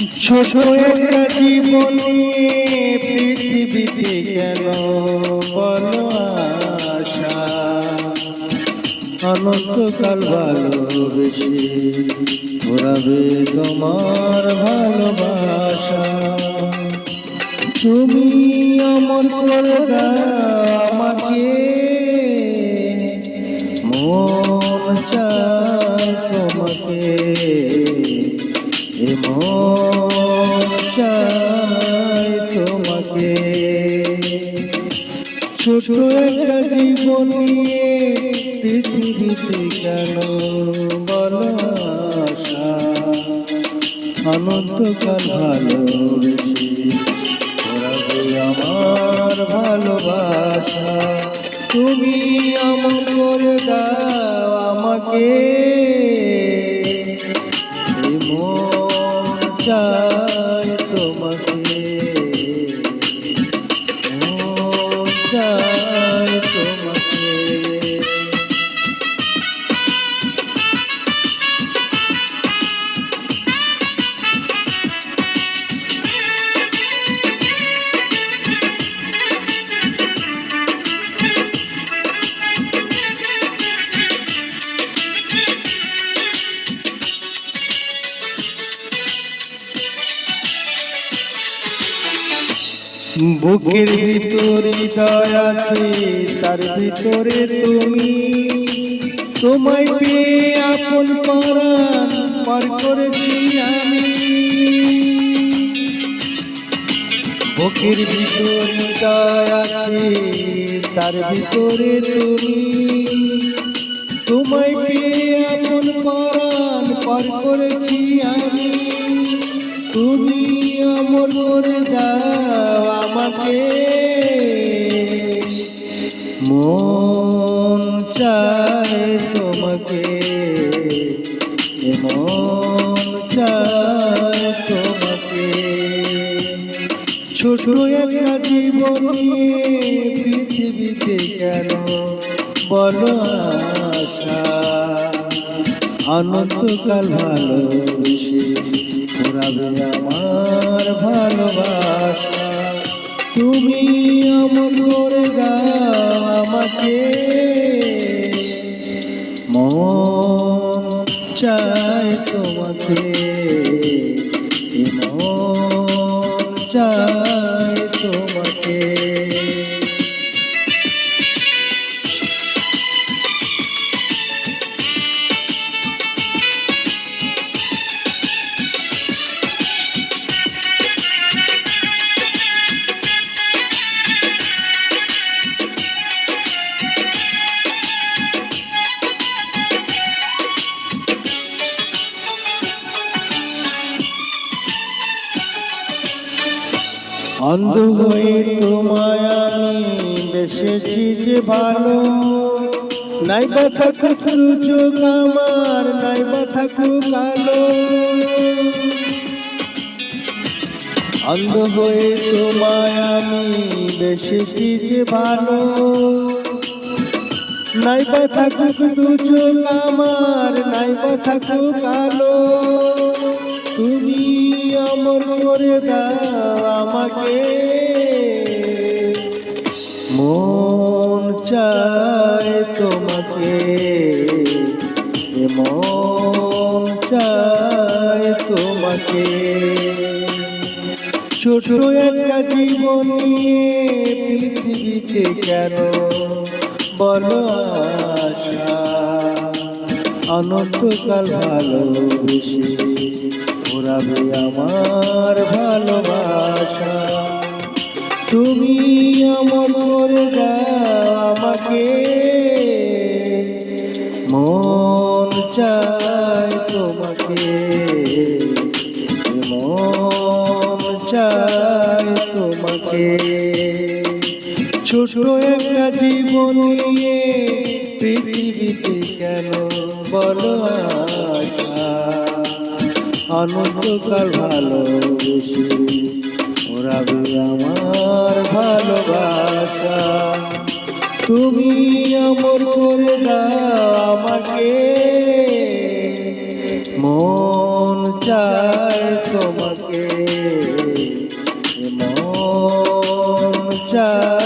ছোট একটা জীবন পৃথিবীতে কেন বলো আশা অনন্তকাল ভালোবেসে ঘোরাবে তোমার ভালোবাসা। তুমি আমার করে দাও ছোট একটা জীবন নিয়ে পৃথিবীতে কেন বলো আশা অনন্তকাল ভালোবেসে আমার ভালোবাসা। তুমি আমার করে দাও আমাকে। বুকের ভিতরে হৃদয় আছে তার ভিতরে তুমি। তোমায় পেয়ে আপন পরাণ পার করেছি আমি। বুকের ভিতরে হৃদয় আছে তার ভিতরে তুমি। মন চায় তোমাকে, মন চায় তোমাকে। ছোট একটা জীবন পৃথিবীতে কেন বলো অনন্তকাল ভালোবেসে ঘোরাবে আমার ভালোবাসা। তুমি আমার মন অন্ধ হয়ে তোমায় আমি বেসেছি যে ভালো। নাই বা থাকুক চোখ আমার নাই বা থাকুক আলো। অন্ধ হয়ে তোমায় আমি বেসেছি যে ভালো। নাই বা থাকুক দু চোখ আমার নাই বা থাকুক আলো। তুমি অমর করে দাও আমাকে। মন চায় তোমাকে। মন চায় তোমাকে। ছোট একটা জীবন নিয়ে পৃথিবীতে কেন বলো আশা? অনন্তকাল ভালোবেসে ঘোরাবে আমার ভালোবাসা। তুমি আমার করে আমাকে। মন চায় তোমাকে। মন চায় তোমাকে। ছোট একটা জীবন নিয়ে পৃথিবীতে কেন বলো আশা? অনন্তকাল ভালোবেসে ওরা আমার ভালোবাসা। তুমি আমার করে আমাকে। মন চায় তোমাকে। মন চায়